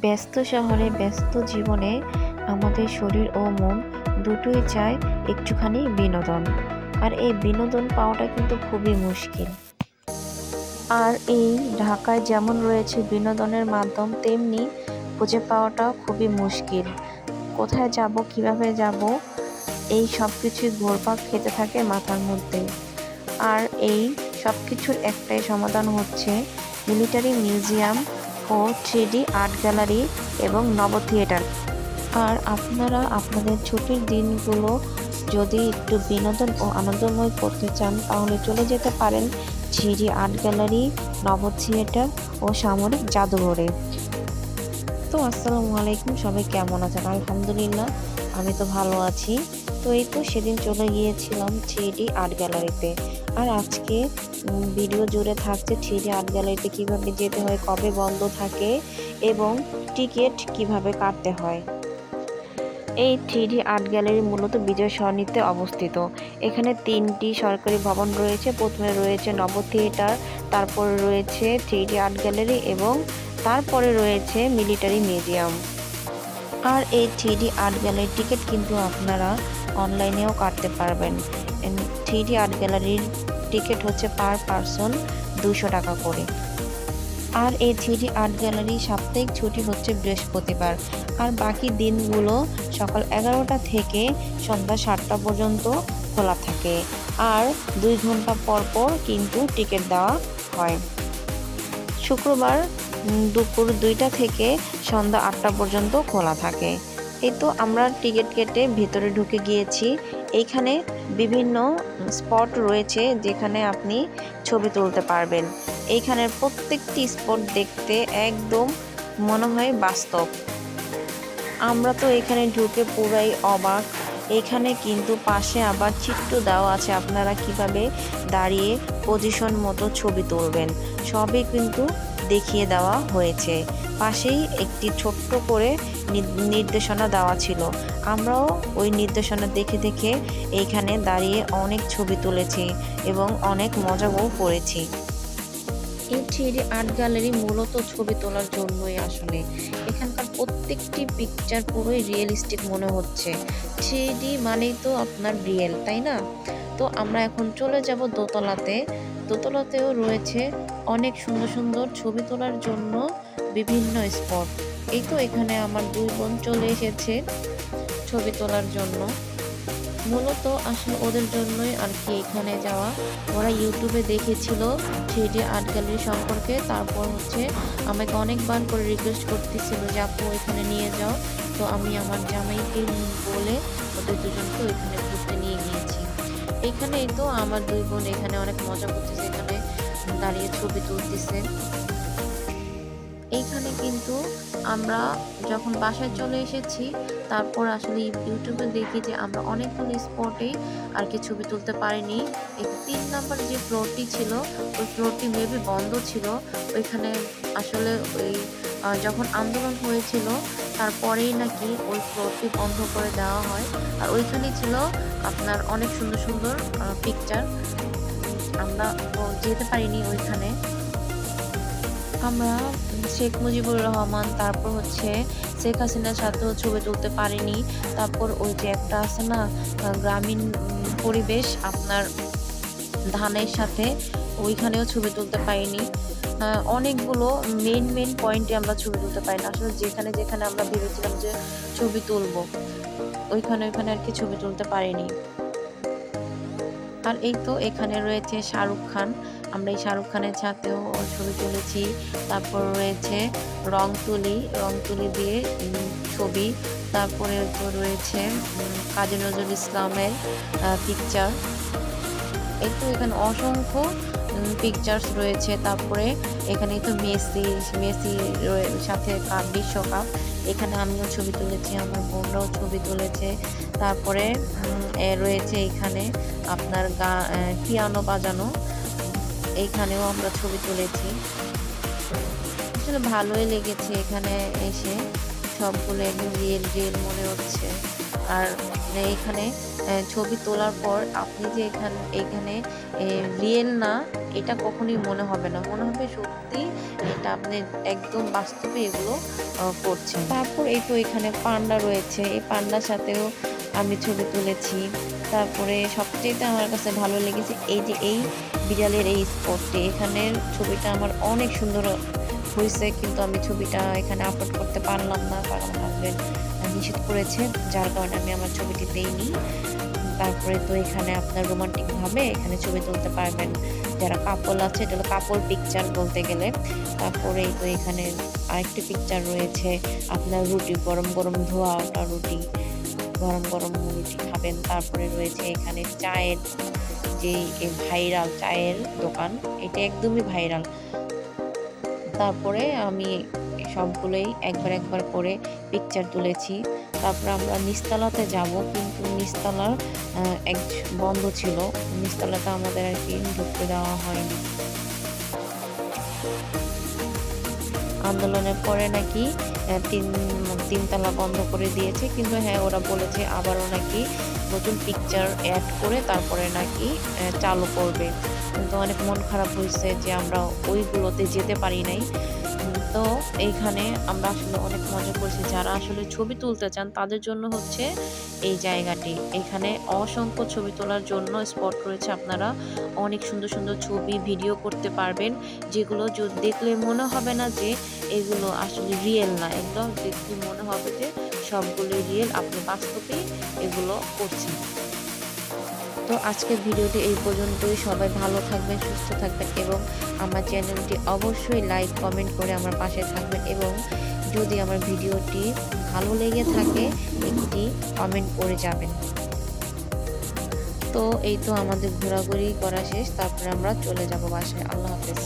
ব্যস্ত শহরে, ব্যস্ত জীবনে আমাদের শরীর ও মন দুটোই চায় একটুখানি বিনোদন। আর এই বিনোদন পাওয়াটা কিন্তু খুবই মুশকিল। আর এই ঢাকায় যেমন রয়েছে বিনোদনের মাধ্যম, তেমনি খুঁজে পাওয়াটা খুবই মুশকিল। কোথায় যাব, কীভাবে যাব, এই সব কিছুই ঘোরপাক খেতে থাকে মাথার মধ্যে। আর এই সব কিছুর একটাই সমাধান হচ্ছে মিলিটারি মিউজিয়াম ও থ্রিডি আর্ট গ্যালারি এবং নব থিয়েটার। আর আপনারা আপনাদের ছুটির দিনগুলো যদি একটু বিনোদন ও আনন্দময় করতে চান, তাহলে চলে যেতে পারেন থ্রিডি আর্ট গ্যালারি, নব থিয়েটার ও সামরিক জাদুঘরে। তো আসসালামু আলাইকুম, সবাই কেমন আছেন? আলহামদুলিল্লাহ, আমি তো ভালো আছি। তো এই তো সেদিন চলে গিয়েছিলাম থ্রিডি আর্ট গ্যালারিতে। আর আজকে ভিডিও জুড়ে থাকছে থ্রিডি আর্ট গ্যালারিতে কীভাবে যেতে হয়, কবে বন্ধ থাকে এবং টিকিট কীভাবে কাটতে হয়। এই থ্রিডি আর্ট গ্যালারি মূলত বিজয় সরণিতে অবস্থিত। এখানে তিনটি সরকারি ভবন রয়েছে, প্রথমে রয়েছে নব থিয়েটার তারপরে রয়েছে থ্রিডি আর্ট গ্যালারি এবং তারপরে রয়েছে মিলিটারি মিউজিয়াম। আর এই থ্রিডি আর্ট গ্যালারির টিকিট কিন্তু আপনারা অনলাইনেও কাটতে পারবেন। থ্রিডি আর্ট গ্যালারির টিকিট হচ্ছে পার পারসন দুশো টাকা করে। আর এই থ্রিডি আর্ট গ্যালারি সাপ্তাহিক ছুটি হচ্ছে বৃহস্পতিবার। আর বাকি দিনগুলো সকাল এগারোটা থেকে সন্ধ্যা সাতটা পর্যন্ত খোলা থাকে। আর দুই ঘণ্টা পর পর কিন্তু টিকিট দেওয়া হয়। শুক্রবার দুপুর দুইটা থেকে সন্ধ্যা আটটা পর্যন্ত খোলা থাকে। এই তো আমরা টিকিট কেটে ভিতরে ঢুকে গিয়েছি। এইখানে বিভিন্ন স্পট রয়েছে যেখানে আপনি ছবি তুলতে পারবেন। এইখানের প্রত্যেকটি স্পট দেখতে একদম মনে হয় বাস্তব। আমরা তো এখানে ঢুকে পুরাই অবাক। এখানে কিন্তু পাশে আবার চিত্র দেওয়া আছে আপনারা কীভাবে দাঁড়িয়ে পজিশন মতো ছবি তুলবেন। সবই কিন্তু দেখিয়ে দেওয়া হয়েছে। পাশেই একটি ছোট্ট করে নির্দেশনা দেওয়া ছিল। আমরাও ওই নির্দেশনা দেখে দেখে এইখানে দাঁড়িয়ে অনেক ছবি তুলেছি এবং অনেক মজাও করেছি। এই থ্রিডি আর্ট গ্যালারি মূলত ছবি তোলার জন্যই আসলে। এখানকার প্রত্যেকটি পিকচার পুরোই রিয়েলিস্টিক মনে হচ্ছে। থ্রিডি মানেই তো আপনার রিয়েল, তাই না? তো আমরা এখন চলে যাব দোতলাতে। দোতলাতেও রয়েছে অনেক সুন্দর সুন্দর ছবি তোলার জন্য বিভিন্ন স্পট। এই তো এখানে আমার দুই বোন চলে এসেছে ছবি তোলার জন্য। মূলত আসলে ওদের জন্যই আর কি এখানে যাওয়া। ওরা ইউটিউবে দেখেছিল থ্রিডি আর্ট গ্যালারি সম্পর্কে। তারপর হচ্ছে আমাকে অনেকবার করে রিকোয়েস্ট করতেছিল যে, আপু, এখানে নিয়ে যাও। তো আমি আমার জামাইকে বলে ওদের দুজনকে ওইখানে ঘুরতে নিয়ে গিয়েছি। এখানেই তো আমার দুই বোন এখানে অনেক মজা করতেছে। এখানে দাঁড়িয়ে ছবি তুলতেছে। এইখানে কিন্তু আমরা যখন বাসায় চলে এসেছি, তারপর আসলে ইউটিউবে দেখি যে আমরা অনেকগুলো স্পটে আর কি ছবি তুলতে পারিনি। এই তিন নাম্বার যে ফ্লোরটি ছিল, ওই ফ্লোরটি মেবি বন্ধ ছিল। ওইখানে আসলে ওই যখন আন্দোলন হয়েছিল, তারপরেই নাকি ওই ফ্লোরটি বন্ধ করে দেওয়া হয়। আর ওইখানেই ছিল আপনার অনেক সুন্দর সুন্দর পিকচার আমরা যেতে পারিনি ওইখানে। আমরা শেখ মুজিবুর রহমান, তারপর হচ্ছে শেখ হাসিনার সাথেও ছবি তুলতে পারিনি। তারপর ওই যে একটা আছে না গ্রামীণ পরিবেশ, আপনার ধানের সাথে, ওইখানেও ছবি তুলতে পারিনি। অনেকগুলো মেন মেন পয়েন্টে আমরা ছবি তুলতে পারি না। আসলে যেখানে যেখানে আমরা ভেবেছিলাম যে ছবি তুলবো, ওইখানে ওইখানে আর কি ছবি তুলতে পারিনি। আর এই তো এখানে রয়েছে শাহরুখ খান। আমরা এই শাহরুখ খানের সাথেও ছবি তুলেছি। তারপর রয়েছে রং তুলি রং তুলি দিয়ে ছবি। তারপরে তো রয়েছে কাজী নজরুল ইসলামের পিকচার এই তো এখানে অসংখ্য পিকচার্স রয়েছে। তারপরে এখানে তো মেসি মেসি সাথে কাপ, বিশ্বকাপ। এখানে আমিও ছবি তুলেছি, আমার বোনরাও ছবি তুলেছে। তারপরে রয়েছে এখানে আপনার গা পিয়ানো বাজানো। এইখানেও আমরা ছবি তুলেছি। আসলে ভালোই লেগেছে এখানে এসে। সবগুলো একদম রিয়েল রিয়েল মনে হচ্ছে। আর এখানে ছবি তোলার পর আপনি যে এখানে এখানে রিয়েল না, এটা কখনোই মনে হবে না। মনে হবে সত্যি এটা আপনি একদম বাস্তবে এগুলো করছেন। তারপর এই তো এখানে পান্ডা রয়েছে। এই পান্ডার সাথেও আমি ছবি তুলেছি। তারপরে সবচেয়ে আমার কাছে ভালো লেগেছে এই যে এই বিড়ালের এই স্পটটি এখানের ছবিটা আমার অনেক সুন্দর হয়েছে কিন্তু আমি ছবিটা এখানে আপলোড করতে পারলাম না কারণ আমার হাজবেন্ড নিষেধ করেছে, যার কারণে আমি আমার ছবিটি দেইনি। তারপরে তো এখানে আপনার রোমান্টিক ভাবে এখানে ছবি তুলতে পারবেন যারা কাপল আছে, এটা হলো কাপল পিকচার বলতে গেলে। তারপরে তো এখানে আরেকটি পিকচার রয়েছে, আপনার রুটি, গরম গরম ধোয়া ওটা রুটি, গরম গরম রুটি খাবেন। তারপরে রয়েছে এখানে চায়ের যে ভাইরাল চায়ের দোকান, এটা একদমই ভাইরাল তারপরে আমি সবগুলোই একবার একবার করে পিকচার তুলেছি। তারপর আমরা নিস্তালাতে যাব কিন্তু নিস্তালা আহ, এক বন্ধ ছিল। নিস্তালাতে আমাদের আর কি ঢুকতে দেওয়া হয়নি। আন্দোলনের পরে নাকি তিন তিনতলা বন্ধ করে দিয়েছে। কিন্তু হ্যাঁ ওরা বলেছে আবারও নাকি নতুন পিকচার অ্যাড করে তারপরে নাকি চালু করবে। কিন্তু অনেক মন খারাপ হয়েছে যে আমরা ওইগুলোতে যেতে পারি নাই। তো এইখানে আমরা আসলে অনেক মজা করছি। যারা আসলে ছবি তুলতে চান, তাদের জন্য হচ্ছে এই জায়গাটি। এখানে অসংখ্য ছবি তোলার জন্য স্পট রয়েছে আপনারা। অনেক সুন্দর সুন্দর ছবি ভিডিও করতে পারবেন, যেগুলো দেখলে মনে হবে না যে এগুলো আসলে রিয়েল না। একদম দেখলে মনে হবে যে সবগুলো রিয়েল আপনি বাস্তবে এগুলো করছেন। তো আজকের ভিডিওটি এই পর্যন্তই। সবাই ভালো থাকবেন, সুস্থ থাকবেন এবং আমার চ্যানেলটি অবশ্যই লাইক, কমেন্ট করে আমার পাশে থাকবেন এবং যদি আমার ভিডিওটি ভালো লেগে থাকে, একটি কমেন্ট করে যাবেন। তো এই তো আমাদের ঘোরাঘুরি করা শেষ, তারপরে আমরা চলে যাব বাসায়। আল্লাহ হাফেজ।